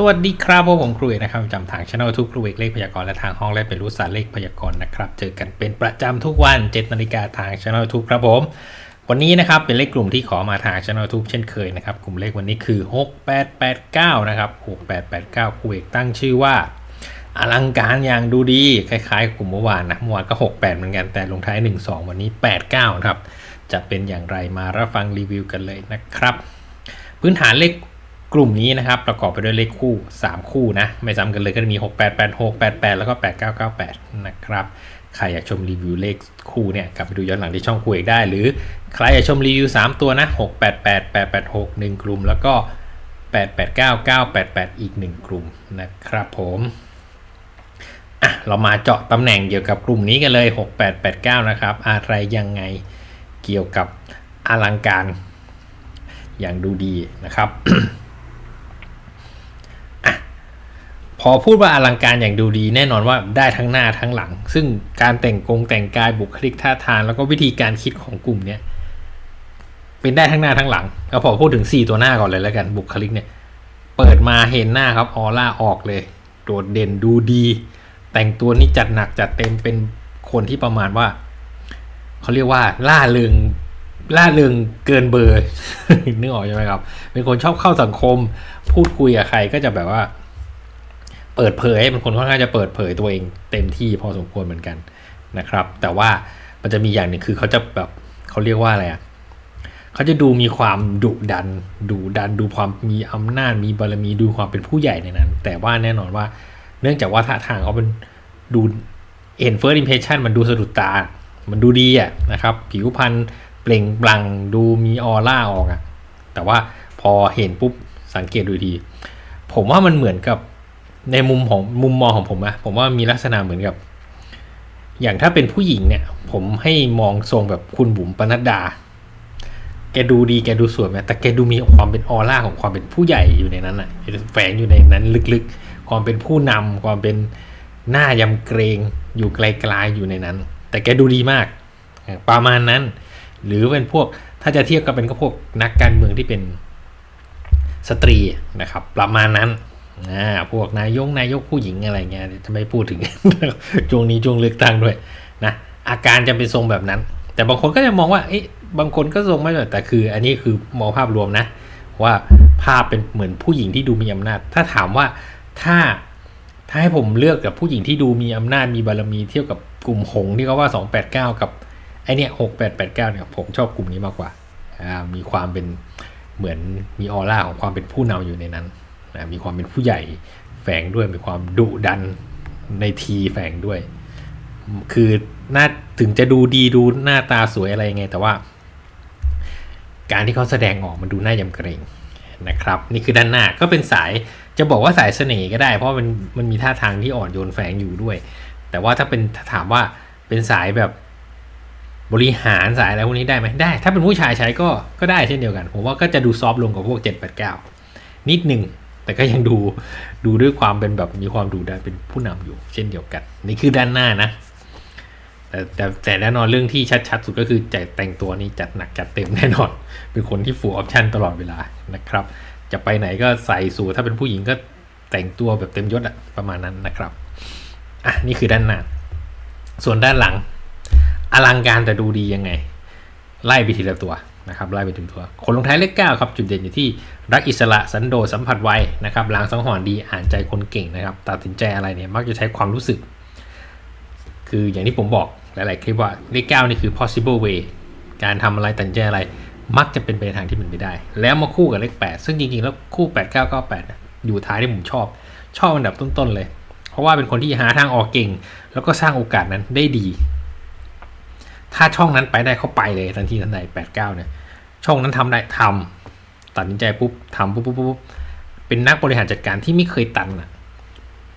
สวัสดีครับพวกผมครูเอกนะครับประจำทางช่องทุกครูเอกเลขพยากรณ์และทางห้องและเป็นรู้ศาสตร์เลขพยากรณ์นะครับเจอกันเป็นประจำทุกวัน7นาฬิกาทางช่องทุกครับผม วันนี้นะครับเป็นเลขกลุ่มที่ขอมาทางช่องทุกเช่นเคยนะครับกลุ่มเลขวันนี้คือ 6889 นะครับ 6889 ครูเอกตั้งชื่อว่า อลังการอย่างดูดีคล้ายๆ กลุ่มเมื่อวานนะเมื่อวานก็ 68 เหมือนกันแต่ลงท้าย 12 วันนี้ 89 นะครับจะเป็นอย่างไรมารับฟังรีวิวกันเลยนะครับ พื้นฐานเลข กลุ่มนี้นะครับประกอบไปด้วยเลขคู่ 3 คู่นะ ไม่ซ้ำกันเลยก็จะมี 6886 88 แล้วก็ 8998 นะครับ ใครอยากชมรีวิวเลขคู่เนี่ยกลับไปดูย้อนหลังที่ช่องคุยได้ หรือใครอยากชมรีวิว 3 ตัวนะ 688 886 1 กลุ่ม แล้วก็ 889 988 อีก 1 กลุ่มนะครับผมอะเรามาเจาะตำแหน่งเกี่ยวกับกลุ่มนี้กันเลย 6889 นะครับ อะไรยังไงเกี่ยวกับอลังการอย่างดูดีนะครับ อะพ อพูดว่าอลังการอย่างดูดีแน่นอนว่าได้ทั้งหน้าทั้งหลัง ซึ่งการแต่งกงแต่งกายบุคลิกท่าทางแล้วก็วิธีการคิดของกลุ่มเนี้ยเป็นได้ทั้งหน้าทั้งหลังก็พอพูดถึง 4 ตัวหน้าก่อนเลยแล้วกันบุคลิกเนี่ย เปิดมาเห็นหน้าครับออร่าออกเลยโดดเด่นดูดี แต่งตัวนี่จัดหนักจัดเต็มเป็นคนที่ประมาณว่าเขาเรียกว่าล่าเริงล่าเริงเกินเบอร์นึกออกใช่ไหมครับ เป็นคนชอบเข้าสังคม พูดคุยกับใครก็จะแบบว่า เปิดเผยเป็นคนค่อนข้างจะเปิดเผยตัวเองเต็มที่พอสมควรเหมือนกันนะครับ แต่ว่ามันจะมีอย่างหนึ่งคือเขาจะแบบเขาเรียกว่าอะไรอะเขาจะดูมีความดุดันดุดันดูความมีอำนาจมีบารมีดูความเป็นผู้ใหญ่ในนั้น แต่ว่าแน่นอนว่า เนื่องจากว่าท่าทางเขาเป็นดูเห็น first impression มันดูสะดุดตา มันดูดีอะนะครับ ผิวพรรณเปล่งปลั่งดูมีออร่าออกอะแต่ว่าพอเห็นปุ๊บสังเกตดูดี ผมว่ามันเหมือนกับ ในมุมของมุมมองของผมอะผมว่ามีลักษณะเหมือนกับ อย่างถ้าเป็นผู้หญิงเนี่ย ผมให้มองทรงแบบคุณบุ๋มปนัดดา แกดูดีแกดูสวยไหมแต่แกดูมีความเป็นออร่าของความเป็นผู้ใหญ่อยู่ในนั้นอะแฝงอยู่ในนั้นลึกๆ ความเป็นผู้นำความเป็นหน้ายำเกรงอยู่ไกลๆอยู่ในนั้น แต่แกดูดีมาก ประมาณนั้น หรือเป็นพวกถ้าจะเทียบกับเป็นก็พวกนักการเมืองที่เป็นสตรีนะครับ ประมาณนั้น อ่าพวกนายกนายกผู้หญิงอะไรเงี้ยจะไมพูดถึงช่วงนี้ช่วงเลือกตั้งด้วยนะอาการจะเป็นทรงแบบนั้น แต่บางคนก็จะมองว่าเอ๊ะบางคนก็ทรงไม่แบบแต่คือ อันนี้คือมองภาพรวมนะ ว่าภาพเป็นเหมือนผู้หญิงที่ดูมีอำนาจ ถ้าถามว่าถ้าถ้าให้ผมเลือกกับผู้หญิงที่ดูมีอำนาจมีบารมีเทียบกับกลุ่มหงส์ที่เขาว่า 289 กับไอเนี้ย6889เนี่ยผมชอบกลุ่มนี้มากกว่าอ่า มีความเป็นเหมือนมีออร่าของความเป็นผู้นำอยู่ในนั้น นะมีความเป็นผู้ใหญ่แฝงด้วยมีความดุดันในทีแฝงด้วย คือหน้าถึงจะดูดีดูหน้าตาสวยอะไรยังไง แต่ว่า การที่เขาแสดงออกมันดูน่ายำเกรงนะครับ นี่คือด้านหน้าก็เป็นสายจะบอกว่าสายเสน่ห์ก็ได้ เพราะมันมันมีท่าทางที่อ่อนโยนแฝงอยู่ด้วย แต่ว่าถ้าเป็นถาถามว่าเป็นสายแบบบริหารสายอะไรพวกนี้ได้ไหมได้ ถ้าเป็นผู้ชายใช้ก็ก็ได้เช่นเดียวกัน ผมว่าก็จะดูซอฟต์ลงกว่าพวก 789 นิดหนึ่ง แต่ก็ยังดูดูด้วยความเป็นแบบมีความดูดันเป็นผู้นำอยู่ เช่นเดียวกัน นี่คือด้านหน้านะ แต่แต่แต่แน่นอนเรื่องที่ชัด ๆ สุดก็คือจแต่งตัวนี่จัดหนักจัดเต็มแน่นอน เป็นคนที่ฟูลออปชันตลอดเวลานะครับ จะไปไหนก็ใส่สูทถ้าเป็นผู้หญิงก็แต่งตัวแบบเต็มยศอะประมาณนั้นนะครับอะนี่คือด้านหน้า ส่วนด้านหลัง อลังการแต่ดูดียังไง ไล่ไปทีละตัว นะครับไล่ไปถึงตัว คนลงท้ายเลขเก้าครับจุดเด่นอยู่ที่รักอิสระสันโดษสัมผัสไวนะครับลางสังหรณ์ดีอ่านใจคนเก่งนะครับตัดสินใจอะไรเนี่ยมักจะใช้ความรู้สึก คืออย่างที่ผมบอกหลาย ๆ คลิปว่าเลขเก้านี่คือ possible way การทำอะไรตัดสินใจอะไร มักจะเป็นไปทางที่เป็นไปได้ แล้วมาคู่กับเลขแปดซึ่งจริง ๆ แล้วคู่แปดเก้าเก้าแปดอยู่ท้ายที่ผมชอบ ชอบอันดับต้น ๆ เลย เพราะว่าเป็นคนที่หาทางออกเก่ง แล้วก็สร้างโอกาสนั้นได้ดี ถ้าช่องนั้นไปได้เขาไปเลยทันทีทันใดแปดเก้าเนี่ย ช่องนั้นทำได้ทำตัดสินใจปุ๊บทำปุ๊บปุ๊บปุ๊บเป็นนักบริหารจัดการที่ไม่เคยตันอะ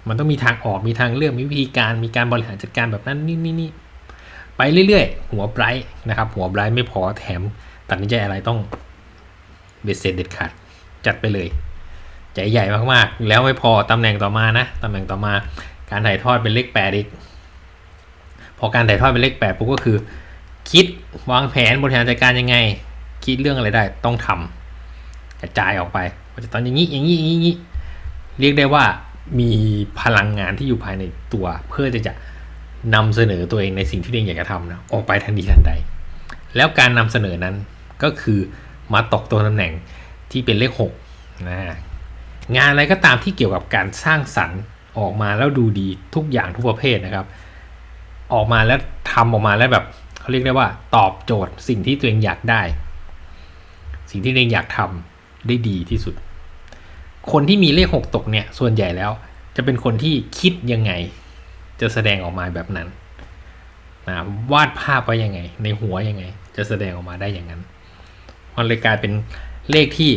มันต้องมีทางออกมีทางเลือกมีวิธีการมีการบริหารจัดการแบบนั้นนี่นี่นี่ไปเรื่อยๆ หัวไบรท์นะครับ หัวไบรท์ไม่พอแถม ตัดสินใจอะไรต้องเบ็ดเสร็จเด็ดขาดจัดไปเลยใจใหญ่มากๆ แล้วไม่พอตำแหน่งต่อมานะตำแหน่งต่อมาการถ่ายทอดเป็นเลขแปดอีก พอการถ่ายทอดเป็นเลขแปดปุ๊บก็คือ คิดวางแผนบริหารจัดการยังไง คิดเรื่องอะไรได้ต้องทำกระจายออกไปว่าจะตอนอย่างนี้อย่างนี้อย่างนี้เรียกได้ว่ามีพลังงานที่อยู่ภายในตัว เพื่อที่จะนำเสนอตัวเองในสิ่งที่ตัวเองอยากจะทำนะออกไปทันทีทันใด แล้วการนำเสนอนั้นก็คือมาตกตัวตำแหน่งที่เป็นเลขหกนะงานอะไรก็ตามที่เกี่ยวกับการสร้างสรรค์ออกมาแล้วดูดีทุกอย่างทุกประเภทนะครับ ออกมาแล้วทำออกมาแล้วแบบเขาเรียกได้ว่า ตอบโจทย์สิ่งที่ตัวเองอยากได้ สิ่งที่ตัวเองอยากทำได้ดีที่สุด คนที่มีเลขหกตกเนี่ย ส่วนใหญ่แล้ว จะเป็นคนที่คิดยังไง จะแสดงออกมาแบบนั้นนะวาดภาพไว้ยังไง ในหัวยังไง จะแสดงออกมาได้อย่างนั้น มันเลยกลายเป็นเลขที่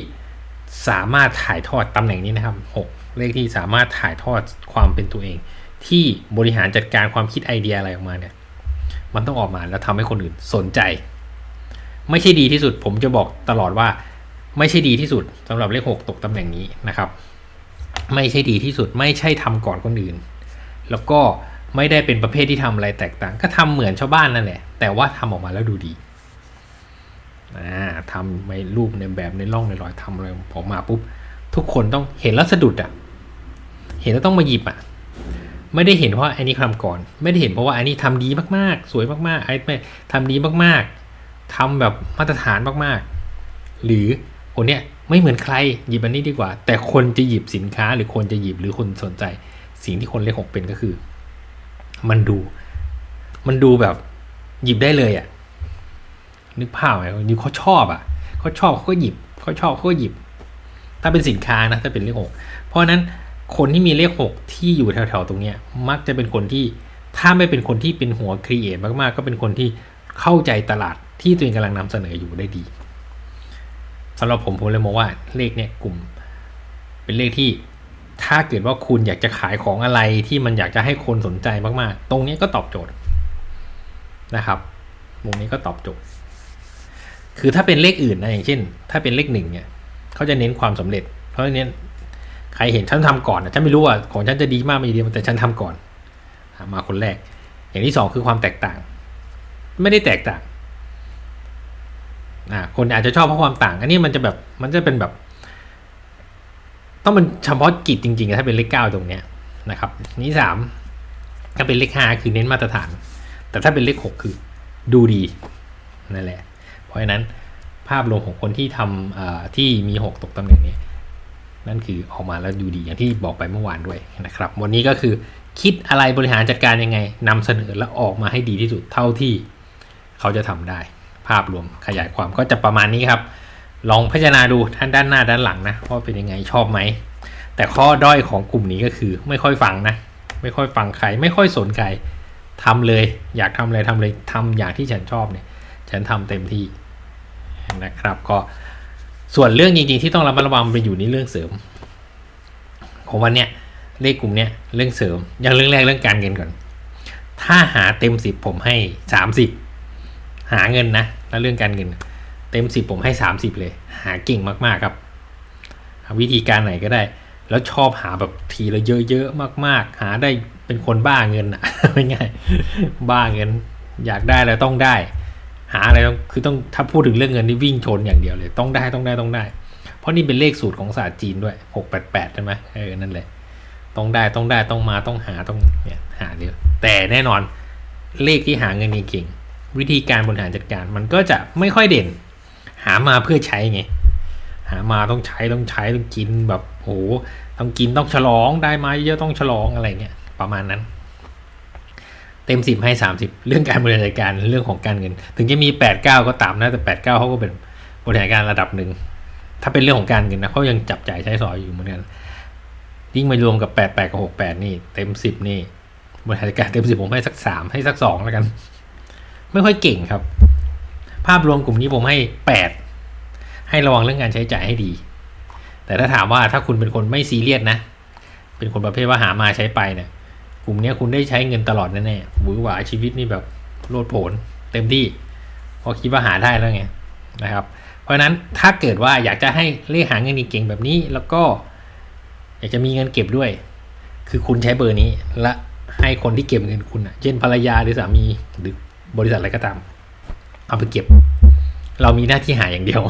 สามารถถ่ายทอดตำแหน่งนี้นะครับหกเลขที่สามารถถ่ายทอดความเป็นตัวเอง ที่บริหารจัดการความคิดไอเดียอะไรออกมาเนี่ย มันต้องออกมาแล้วทำให้คนอื่นสนใจ ไม่ใช่ดีที่สุด ผมจะบอกตลอดว่า ไม่ใช่ดีที่สุดสำหรับเลขหกตกตำแหน่งนี้นะครับ ไม่ใช่ดีที่สุด ไม่ใช่ทำก่อนคนอื่น แล้วก็ไม่ได้เป็นประเภทที่ทำอะไรแตกต่าง ก็ทำเหมือนชาวบ้านนั่นแหละ แต่ว่าทำออกมาแล้วดูดีทำในรูปในแบบในร่องในรอยทำอะไรออกมาปุ๊บทุกคนต้องเห็นแล้วสะดุดอะ เห็นแล้วต้องมาหยิบอะ ไม่ได้เห็นเพราะอันนี้ทำก่อน ไม่ได้เห็นเพราะว่าอันนี้ทำดีมากๆ สวยมากๆไอ้ไม่ทำดีมากๆทำแบบมาตรฐานมากๆ หรือคนเนี้ยไม่เหมือนใครหยิบอันนี้ดีกว่า แต่คนจะหยิบสินค้า หรือคนจะหยิบหรือคนสนใจ สิ่งที่คนเลขหกเป็นก็คือ มันดู มันดูแบบหยิบได้เลยอะนึกภาพไหมนี่เขาชอบอะเขาชอบเขาก็หยิบเขาชอบเขาก็หยิบ ถ้าเป็นสินค้านะถ้าเป็นเลขหกเพราะนั้น คนที่มีเลขหกที่อยู่แถวๆตรงเนี้ยมักจะเป็นคนที่ถ้าไม่เป็นคนที่เป็นหัวครีเอทมากๆ ก็เป็นคนที่เข้าใจตลาดที่ตัวเองกำลังนำเสนออยู่ได้ดีสำหรับผมผมเลยมองว่าเลขเนี่ยกลุ่ม เป็นเลขที่ถ้าเกิดว่าคุณอยากจะขายของอะไรที่มันอยากจะให้คนสนใจมากๆ ตรงนี้ก็ตอบโจทย์นะครับมุมนี้ก็ตอบโจทย์ คือถ้าเป็นเลขอื่นนะอย่างเช่น ถ้าเป็นเลขหนึ่งเนี่ยเขาจะเน้นความสำเร็จ เพราะฉะนั้น ใครเห็นฉันทำก่อนนะฉันไม่รู้ว่าของฉันจะดีมากไม่ดีแต่ฉันทำก่อน มาคนแรก อย่างที่สองคือความแตกต่าง ไม่ได้แตกต่างอ่าคนอาจจะชอบเพราะความต่าง อันนี้มันจะแบบมันจะเป็นแบบ ต้องเป็นเฉพาะกิจจริงๆถ้าเป็นเลขเก้าตรงเนี้ยนะครับนี้สามถ้าเป็นเลขห้าคือเน้นมาตรฐาน แต่ถ้าเป็นเลขหกคือดูดีนั่นแหละ เพราะฉะนั้นภาพรวมของคนที่ทำที่มีหกตกตำแหน่งนี้ นั่นคือออกมาแล้วดูดีอย่างที่บอกไปเมื่อวานด้วยนะครับ วันนี้ก็คือคิดอะไรบริหารจัดการยังไงนำเสนอและออกมาให้ดีที่สุดเท่าที่เขาจะทำได้ ภาพรวมขยายความก็จะประมาณนี้ครับ ลองพิจารณาดูท่านด้านหน้าด้านหลังนะว่าเป็นยังไงชอบไหม แต่ข้อด้อยของกลุ่มนี้ก็คือไม่ค่อยฟังนะ ไม่ค่อยฟังใคร ไม่ค่อยสนใจทำเลย อยากทำอะไรทำเลยทำอย่างที่ฉันชอบเนี่ย ฉันทำเต็มที่นะครับก็ ส่วนเรื่องจริงๆที่ต้องระมัดระวังไปอยู่นี่เรื่องเสริม ของวันเนี้ยเลขกลุ่มเนี้ยเรื่องเสริม อย่างเรื่องแรกเรื่องการเงินก่อน ถ้าหาเต็มสิบผมให้สามสิบหาเงินนะแล้วเรื่องการเงิน เต็มสิบผมให้สามสิบเลย หาเก่งมากๆครับวิธีการไหนก็ได้ แล้วชอบหาแบบทีละเยอะๆมาก ๆ หาได้เป็นคนบ้าเงินอะไม่ง่ายบ้าเงิน อยากได้แล้วต้องได้ หาอะไรต้องคือต้องถ้าพูดถึงเรื่องเงินนี่วิ่งชนอย่างเดียวเลย ต้องได้ต้องได้ต้องได้ เพราะนี่เป็นเลขสูตรของศาสตร์จีนด้วยหกแปดแปดใช่ไหมเออนั่นแหละต้องได้ต้องได้ต้องมาต้องหาต้องเนี่ยหาเดียวแต่แน่นอนเลขที่หาเงินเก่งวิธีการบริหารจัดการมันก็จะไม่ค่อยเด่น หามาเพื่อใช้ไงหามาต้องใช้ต้องใช้ต้องกินแบบโหต้องกินต้องฉลองได้มาเยอะต้องฉลองอะไรเงี้ยประมาณนั้น เต็มสิบให้สามสิบเรื่องการบริหารจัดการเรื่องของการเงิน ถึงจะมีแปดเก้าก็ตามนะแต่แปดเก้าเขาก็เป็นบริหารการระดับหนึ่งถ้าเป็นเรื่องของการเงินนะเขายังจับจ่ายใช้สอยอยู่เหมือนกันยิ่งมารวมกับแปดแปดกับหกแปดนี่เต็มสิบนี่บริหารจัดการเต็มสิบผมให้สักสามให้สักสองแล้วกัน ไม่ค่อยเก่งครับ ภาพรวมกลุ่มนี้ผมให้แปดให้ระวังเรื่องการใช้จ่ายให้ดี แต่ถ้าถามว่าถ้าคุณเป็นคนไม่ซีเรียสนะ เป็นคนประเภทว่าหามาใช้ไปเนี่ย กลุ่มนี้คุณได้ใช้เงินตลอดแน่ๆหวือหวาชีวิตนี่แบบโลดโผนเต็มที่เพราะคิดว่าหาได้แล้วไงนะครับ เพราะฉะนั้นถ้าเกิดว่าอยากจะให้เลขหาเงินเก่งแบบนี้ แล้วก็อยากจะมีเงินเก็บด้วย คือคุณใช้เบอร์นี้ และให้คนที่เก็บเงินคุณเช่นภรรยาหรือสามีหรือบริษัทอะไรก็ตาม เอาไปเก็บ เรามีหน้าที่หาอย่างเดียว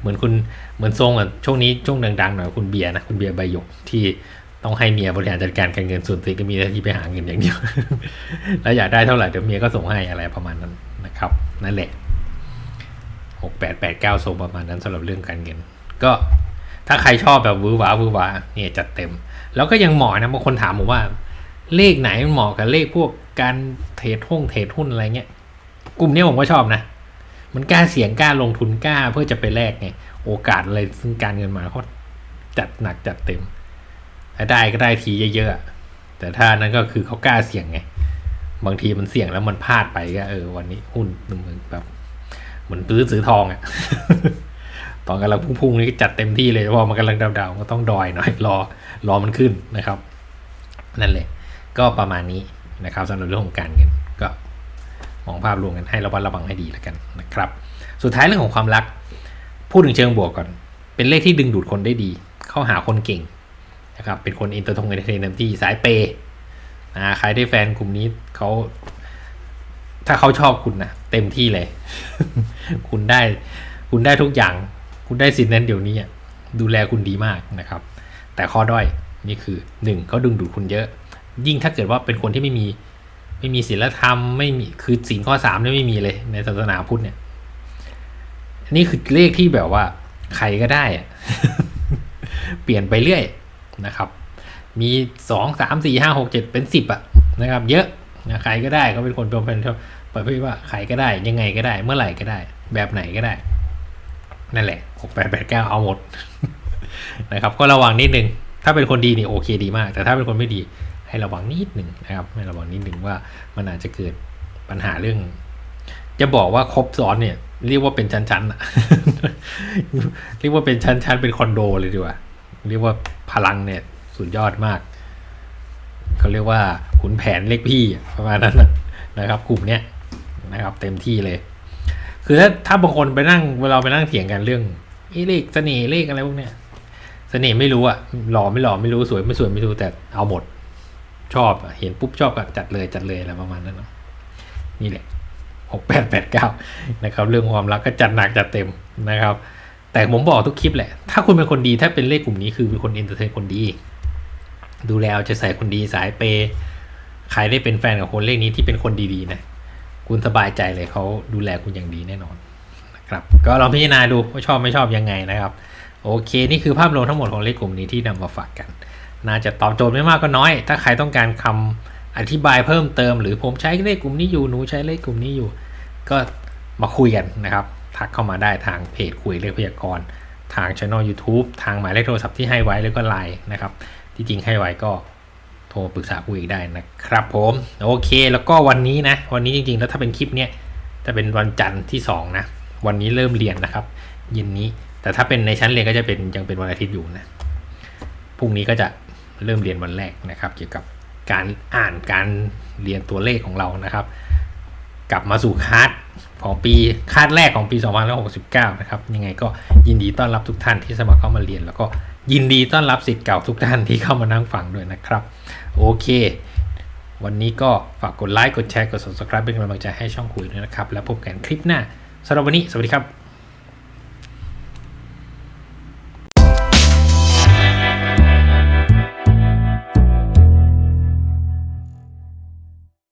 เหมือนคุณเหมือนทรงอะช่วงนี้ช่วงดังๆหน่อยคุณเบียร์นะคุณเบียร์ใบหยกที่ ต้องให้เมียบริหารจัดการการเงินส่วนตัวก็มีหน้าที่ไปหาเงินอย่างเดียว แล้วอยากได้เท่าไหร่เดี๋ยวเมียก็ส่งให้อะไรประมาณนั้นนะครับ นั่นแหละหกแปดแปดเก้าทรงประมาณนั้นสำหรับเรื่องการเงิน ก็ถ้าใครชอบแบบวือหวาวือหวาเนี่ยจัดเต็ม แล้วก็ยังเหมาะนะบางคนถามผมว่า เลขไหนมันเหมาะกับเลขพวกการเทรดหุ้นเทรดหุ้นอะไรเงี้ย กลุ่มนี้ผมก็ชอบนะ มันกล้าเสี่ยงกล้าลงทุนกล้าเพื่อจะไปแลกไงโอกาสอะไรซึ่งการเงินมาเขาจัดหนักจัดเต็ม ได้ก็ได้ทีเยอะๆแต่ถ้านั้นก็คือเขากล้าเสี่ยงไง บางทีมันเสี่ยงแล้วมันพลาดไปก็เออวันนี้หุ้นเหมือนแบบเหมือนซื้อซื้อทองอะตอนกำลังพุ่งๆนี่ก็จัดเต็มที่เลยพอมันกำลังดาวๆก็ต้องดอยหน่อยรอรอมันขึ้นนะครับ นั่นแหละ ก็ประมาณนี้นะครับสำหรับเรื่องของการเงินก็มองภาพรวมกันให้ระวัดระวังให้ดีแล้วกันนะครับ สุดท้ายเรื่องของความรัก พูดถึงเชิงบวกก่อน เป็นเลขที่ดึงดูดคนได้ดี เข้าหาคนเก่ง นะครับเป็นคนอินเตอร์ทงเอนเตอร์เทนเต็มที่สายเปย์นะใครได้แฟนกลุ่มนี้เขาถ้าเขาชอบคุณนะเต็มที่เลย คุณได้คุณได้ทุกอย่าง คุณได้สินนั้นเดี๋ยวนี้ดูแลคุณดีมากนะครับ แต่ข้อด้อยนี่คือหนึ่งเขาดึงดูดคุณเยอะ ยิ่งถ้าเกิดว่าเป็นคนที่ไม่มีไม่มีศีลธรรมไม่มีคือศีลข้อสามเนี่ยไม่มีเลย ในศาสนาพุทธเนี่ยนี่คือเลขที่แบบว่า ใครก็ได้ เปลี่ยนไปเรื่อย นะครับ มีสองสามสี่ห้าหกเจ็ดเป็นสิบอะนะครับ เยอะนะใครก็ได้เขาเป็นคนเป็นเป็นประเภทว่าใครก็ได้ยังไงก็ได้ เมื่อไหร่ก็ได้ แบบไหนก็ได้ นั่นแหละหกแปดแปดเก้าเอาหมดนะครับ ก็ระวังนิดนึง ถ้าเป็นคนดีนี่โอเคดีมาก แต่ถ้าเป็นคนไม่ดีให้ระวังนิดหนึ่งนะครับ ให้ระวังนิดหนึ่งว่ามันอาจจะเกิดปัญหาเรื่อง จะบอกว่าครบซ้อนเนี่ย เรียกว่าเป็นชั้นๆอะเรียกว่าเป็นชั้นๆเป็นคอนโดเลยดีกว่า เรียกว่า พลังเนี่ยสุดยอดมากเขาเรียกว่าขุนแผนเลขพี่ประมาณนั้นนะครับ กลุ่มเนี้ยนะครับเต็มที่เลย คือถ้าถ้าบางคนไปนั่งเวลาไปนั่งเถียงกันเรื่องเลขเสน่ห์เลขอะไรพวกเนี้ยเสน่ห์ไม่รู้อะหล่อไม่หล่อไม่รู้สวยไม่สวยไม่รู้แต่เอาหมดชอบเห็นปุ๊บชอบก็จัดเลยจัดเลยอะไรประมาณนั้นเนาะนี่แหละหกแปดแปดเก้านะครับ เรื่องความรักก็จัดหนักจัดเต็มนะครับ แต่ผมบอกทุกคลิปแหละ ถ้าคุณเป็นคนดีถ้าเป็นเลขกลุ่มนี้คือเป็นคนเอนเตอร์เทนคนดี ดูแลเอาใจะใส่คนดีสายเปย์ใครได้เป็นแฟนกับคนเลขนี้ที่เป็นคนดีๆนะคุณสบายใจเลยเขาดูแลคุณอย่างดีแน่นอนนะครับก็ลองพิจารณาดูว่าชอบไม่ชอบยังไงนะครับโอเค นี่คือภาพรวมทั้งหมดของเลขกลุ่มนี้ที่นำมาฝากกัน น่าจะตอบโจทย์ไม่มากก็น้อย ถ้าใครต้องการคำอธิบายเพิ่มเติม หรือผมใช้เลขกลุ่มนี้อยู่หนูใช้เลขกลุ่มนี้อยู่ ก็มาคุยกันนะครับ ทักเข้ามาได้ทางเพจคุยเลขพยากรณ์ทางช่อง YouTube ทางหมายเลขโทรศัพท์ที่ให้ไว้แล้วก็ไลน์นะครับที่จริงให้ไว้ก็โทรปรึกษาคุยได้นะครับผมโอเค แล้วก็วันนี้นะวันนี้จริงๆ แล้วถ้าเป็นคลิปเนี้ยจะเป็นวันจันทร์ที่2นะวันนี้เริ่มเรียนนะครับเย็นนี้แต่ถ้าเป็นในชั้นเรียนก็จะเป็นยังเป็นวันอาทิตย์อยู่นะพรุ่งนี้ก็จะเริ่มเรียนวันแรกนะครับ เกี่ยวกับการอ่านการเรียนตัวเลขของเรานะครับ กลับมาสู่คาดของปีคาดแรกของปี 2069 นะครับ ยังไงก็ยินดีต้อนรับทุกท่านที่สมัครเข้ามาเรียน แล้วก็ยินดีต้อนรับสิทธิ์เก่าทุกท่านที่เข้ามานั่งฟังด้วยนะครับ โอเค วันนี้ก็ฝากกดไลค์กดแชร์กด subscribe เป็นกำลังใจให้ช่องคุยด้วยนะครับ แล้วพบกันคลิปหน้าสำหรับวันนี้ สวัสดีครับ